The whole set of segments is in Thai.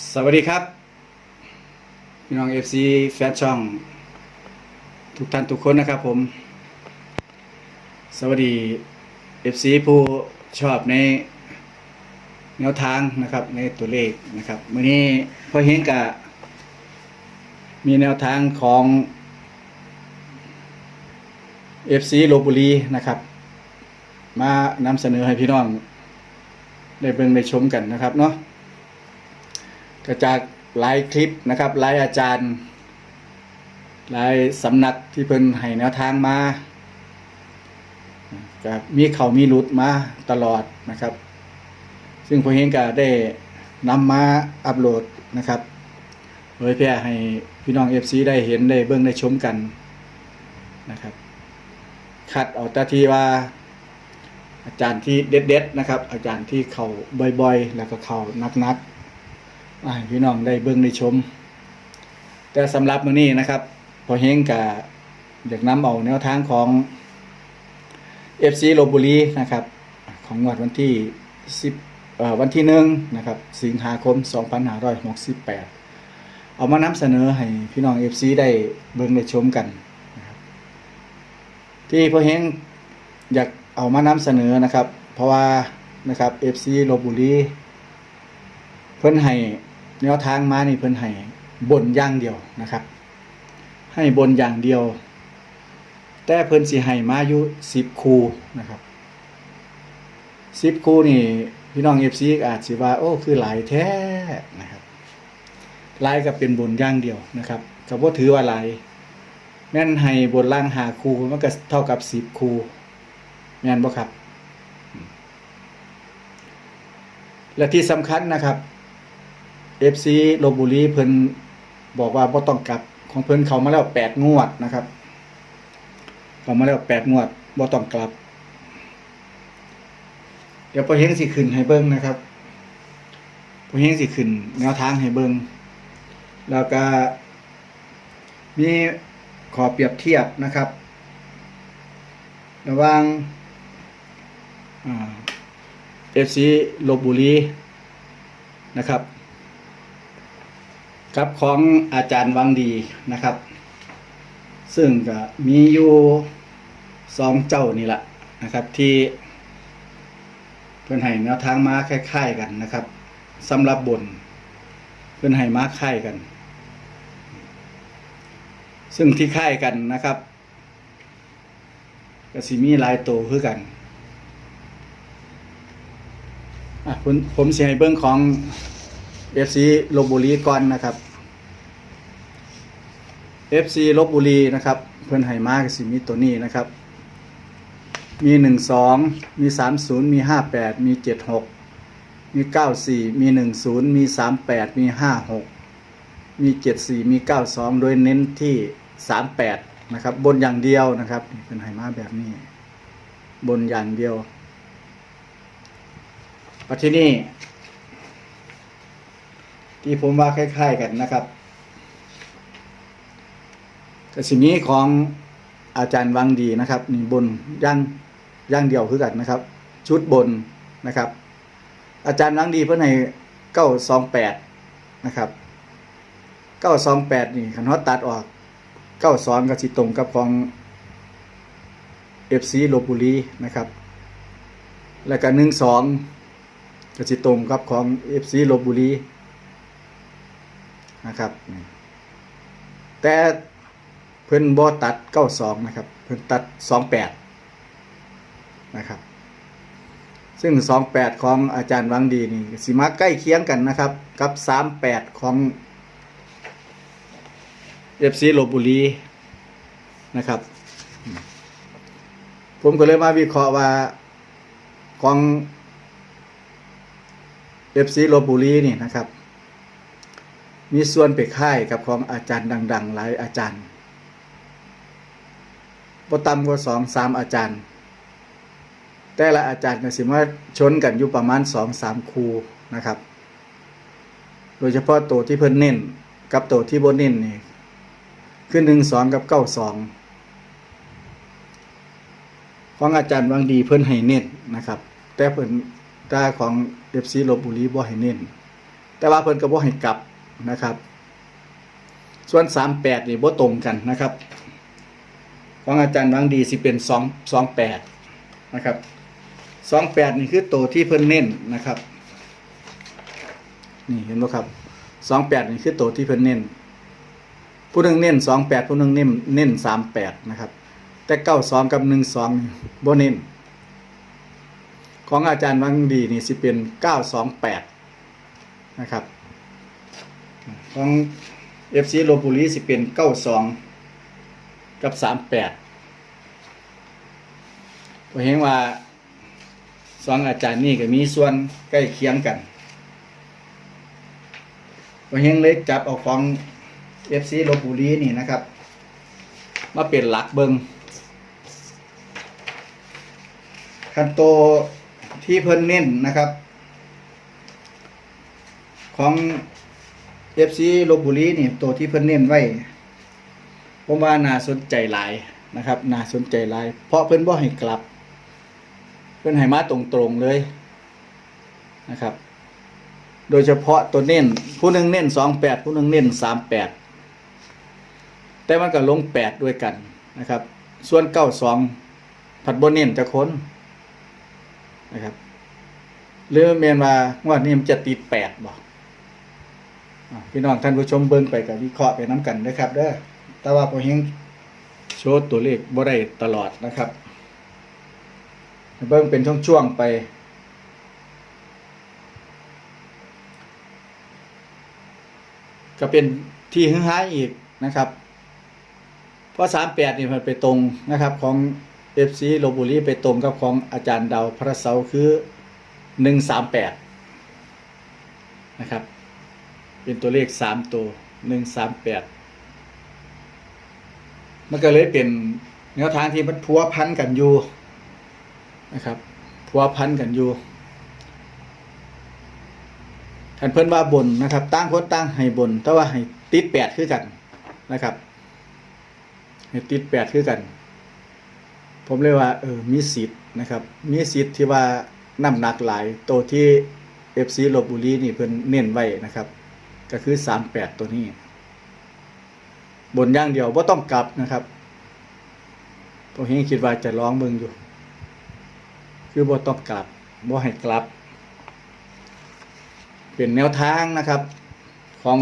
สวัสดีครับพี่น้อง FC แฟนช่อง ทุกท่านทุกคนนะครับผม สวัสดี FC ผู้ชอบในแนวทางนะครับในตัวเลขนะครับมื่อนี้พอเห็นกะมีแนวทางของ FC โลบุรีนะครับ มานำเสนอให้พี่น้อง ได้เบิ่งได้ชมกันนะครับเนาะ ก็จากหลายคลิปนะครับหลายอาจารย์หลายสำนักที่เพิ่นให้แนวทางมาก็มีเขามีหลุดมาตลอดนะครับ ซึ่งผมเองก็ได้นำมาอัปโหลดนะครับเผยแพร่ให้พี่น้อง FC ได้เห็นได้เบิ่งได้ชมกันนะครับคัดเอาแต่ที่ว่า อาจารย์ที่เด็ดๆนะครับ อาจารย์ที่เขาบ่อยๆ แล้วก็เขานักๆ พี่น้องได้เบิ่งได้ชม แต่สำหรับมื้อนี้นะครับ พอเฮงกะอยากนำเอาแนวทางของ FC ลบบุรีนะครับ ของงวดวันที่10เอ่อวันที่1นะครับ สิงหาคม 2568 เอามานำเสนอให้พี่น้อง FC ได้เบิ่งได้ชมกันนะครับที่พอเฮงอยากเอามานำเสนอนะครับ เพราะว่านะครับ FC ลบบุรีเพิ่นให้ แนวทางมานี่เพิ่นให้บนอย่างเดียวนะครับ ให้บนอย่างเดียว แต่เพิ่นสิให้มาอยู่10คูนะครับ10คูนี่พี่น้อง FC ก็อาจสิว่า โอ้คือหลายแท้นะครับหลายก็เป็นบนอย่างเดียวนะครับก็บ่ถือว่าหลายแม่นให้บนล่างหาคูมันก็เท่ากับ10คูแม่นบ่ครับ และที่สำคัญนะครับ FC ลบบุรีเพิ่นบอกว่าบ่ต้องกลับของเพิ่นเขามาแล้ว8งวดนะครับเขามาแล้ว8งวดบ่ต้องกลับ เดี๋ยวพอเฮงสิขึ้นให้เบิ่งนะครับพอเฮงสิขึ้นแนวทางให้เบิ่งแล้วก็มีขอเปรียบเทียบนะครับ ระหว่างเอ่า FC ลบบุรีนะครับ กับของอาจารย์วังดีนะครับ ซึ่งก็มีอยู่สองเจ้านี่แหละนะครับที่เพื่อนให้แนวทางมาคล้ายๆกันนะครับสำหรับบนเพื่อนให้มาคล้ายกัน ซึ่งที่คล้ายกันนะครับก็สิมีลายโตคือกันอะผมผมเสียให้เบิ้องของ FC ลบบุรีก่อนนะครับ FC ลบบุรีนะครับ เพื่อนให้มากสิมีตัวนี้นะครับ มีหนึ่งสองมีสามศูนย์มีห้าแปดมีเจ็ดหกมีเก้าสี่มีหนึ่งศูนย์มีสามแปดมีห้าหกมีเจ็ดสี่มีเก้าสองโดยเน้นที่สามแปดนะครับ บนอย่างเดียวนะครับเป็นให้มาแบบนี้ บนอย่างเดียวปัจจุนี้ ที่ผมว่าคล้ายๆกันนะครับกสิ่งนี้ของอาจารย์วังดีนะครับนี่บนย่างย่างเดียวคือกันนะครับ ชุดบนนะครับ อาจารย์วังดีเพื่อในเก้าสองแปดนะครับเก้าสองแปดนี่คันฮอตตัดออกเก้าสองกับสิตรงกับของเอฟซีลบบุรีนะครับ แล้วก็หนึ่งสองก็สิตรงกับของ FC ลบุรี นะครับ แต่เพิ่นบ่ตัด92นะครับ เพิ่นตัด28นะครับ ซึ่ง28ของอาจารย์วังดีนี่สิมาใกล้เคียงกันนะครับ กับ38ของ FC ลบบุรีนะครับ ผมก็เลยมาวิเคราะห์ว่าของเอฟซีลบบุรีนี่นะครับ มีส่วนไปค่ายกับของอาจารย์ดัง ๆ หลายอาจารย์บ่ต่ำกว่าสองสามอาจารย์ แต่ละอาจารย์ก็สิมาชนกันอยู่ประมาณสองสามครูนะครับ โดยเฉพาะตัวที่เพิ่นเน้นกับตัวที่บ่เน้นนี่คือหนึ่งสองกับเก้าสองของอาจารย์วังดีเพิ่นให้เน้นนะครับ แต่เพิ่นตาของเอฟซีลบบุรีบ่ให้เน้นแแต่ว่าเพิ่นก็บ่ให้กลับ นะครับ ส่วน38นี่บ่ตรงกันนะครับของอาจารย์วังดีสิเป็น2 28นะครับ28นี่คือตัวที่เพิ่นเน้นนะครับ นี่เห็นบ่ครับ28นี่คือตัวที่เพิ่นเน้น ผู้หนึงเน้น28ผู้หนึงเน้นเน้น38นะครับ แต่92กับ12บ่เน้น ของอาจารย์วังดีนี่สิเป็น928นะครับ ของ FC โลบุรีสิเป็น92กับ38ก็เห็นว่าสองอาจารย์นี่ก็มีส่วนใกล้เคียงกันก็เฮงเล็กจับเอาของ FC โลบุรีนี่นะครับ มาเป็นหลักเบิงคันโตที่เพิ่นเน้นนะครับ ของ FC ลบบุรีนี่ตัวที่เพิ่นเน้นไว้ผมว่าน่าสนใจหลายนะครับน่าสนใจหลาย เพราะเพิ่นบ่ให้กลับ เพิ่นให้มาตรงๆเลยนะครับ โดยเฉพาะตัวเน้น ผู้หนึ่งเน้น28ผู้หนึ่งเน้น38แปดแต่มันก็ลง8ด้วยกันนะครับ ส่วน92ผัดบ่เน้นจะค้นนะครับหรือแม่นว่างวดนี้มันจะติด8บ่อ่า พี่น้องท่านผู้ชมเบิ่งไปกับวิเคราะห์ไปน้ำกันนะครับเด้อแต่ว่าพอเฮงโชว์ตัวเลขบ่ได้ตลอดนะครับ เบิ่งเป็นช่วงๆไปก็เป็นที่ฮือฮาอีกนะครับ เพราะ38นี่มันไปตรงนะครับของ FC ลบบุรีไปตรงกับของอาจารย์ดาวพระเสาคือ138นะครับ เป็นตัวเลขสามตัวหนึ่งสามแปดมันก็เลยเป็นแนวทางที่มันพัวพันกันอยู่นะครับพัวพันกันอยู่ท่านเพิ่นว่าบนนะครับตั้งคนตั้งให้บน แต่ว่าให้ติดแปดคือกันนะครับให้ติดแปดคือกัน ผมเลยว่าเออมีสิทธิ์นะครับมีสิทธิ์ที่ว่าน้ำหนักหลายตัวที่ FC ลบบุรีนี่เพิ่นเน้นไว้นะครับ ก็คือ38ตัวนี้ บนอย่างเดียวว่าต้องกลับนะครับผมเฮงคิดว่าจะร้องเบิ่งอยู่ คือบ่ต้องกลับบ่ให้กลับ เป็นแนวทางนะครับ ของ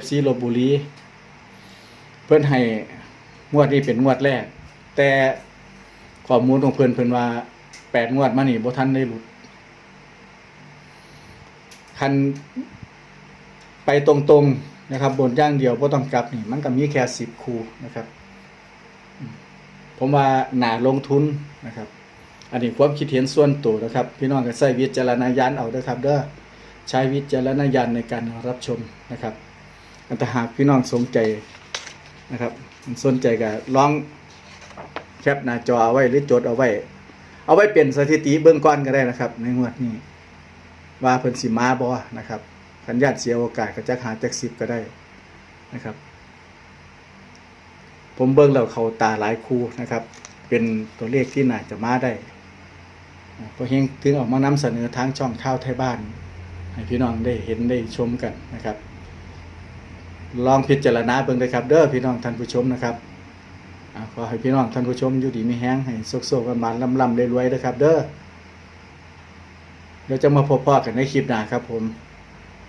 FC ลบบุรี เพิ่อนให้งวดนี้เป็นงวดแรก แต่ข้อมูลของเพิ่อนเพิ่อนว่า8งวดมานี่บ่ทันได้หลุดคัน ไปตรงๆนะครับ บนย่างเดียวบ่ต้องกลับนี่มันก็มีแค่สิบคูนะครับ ผมว่าหนาลงทุนนะครับ อันนี้ความคิดเห็นส่วนตัวนะครับ พี่น้องก็ใช้วิจารณญาณเอาเด้อครับเด้อใช้วิจารณญาณในการรับชมนะครับอันถ้าหากพี่น้องสนใจนะครับสนใจก็ลองแคปหน้าจอเอาไว้หรือจดเอาไว้ เอาไว้เป็นสถิติเบื้องก้อนก็ได้นะครับ ในงวดนี้ ว่าเพิ่นสิมาบ่นะครับ คันญาติเสียโอกาสก็จักหาจักสิบก็ได้นะครับ ผมเบิ่งแล้วเขาตาหลายคู่นะครับ เป็นตัวเลขที่น่าจะมาได้เพราะเฮงถึงออกมานำเสนอทางช่องข่าวไทยบ้าน ให้พี่น้องได้เห็นได้ชมกันนะครับ ลองพิจารณาเบิ่งเลยครับ เด้อพี่น้องท่านผู้ชมนะครับขอให้พี่น้องท่านผู้ชมอยู่ดีมีแห้งให้โซกๆกันมาลำๆรวยๆนะครับ เด้อเดี๋ยวจะมาพบพ่อกันในคลิปหน้าครับผม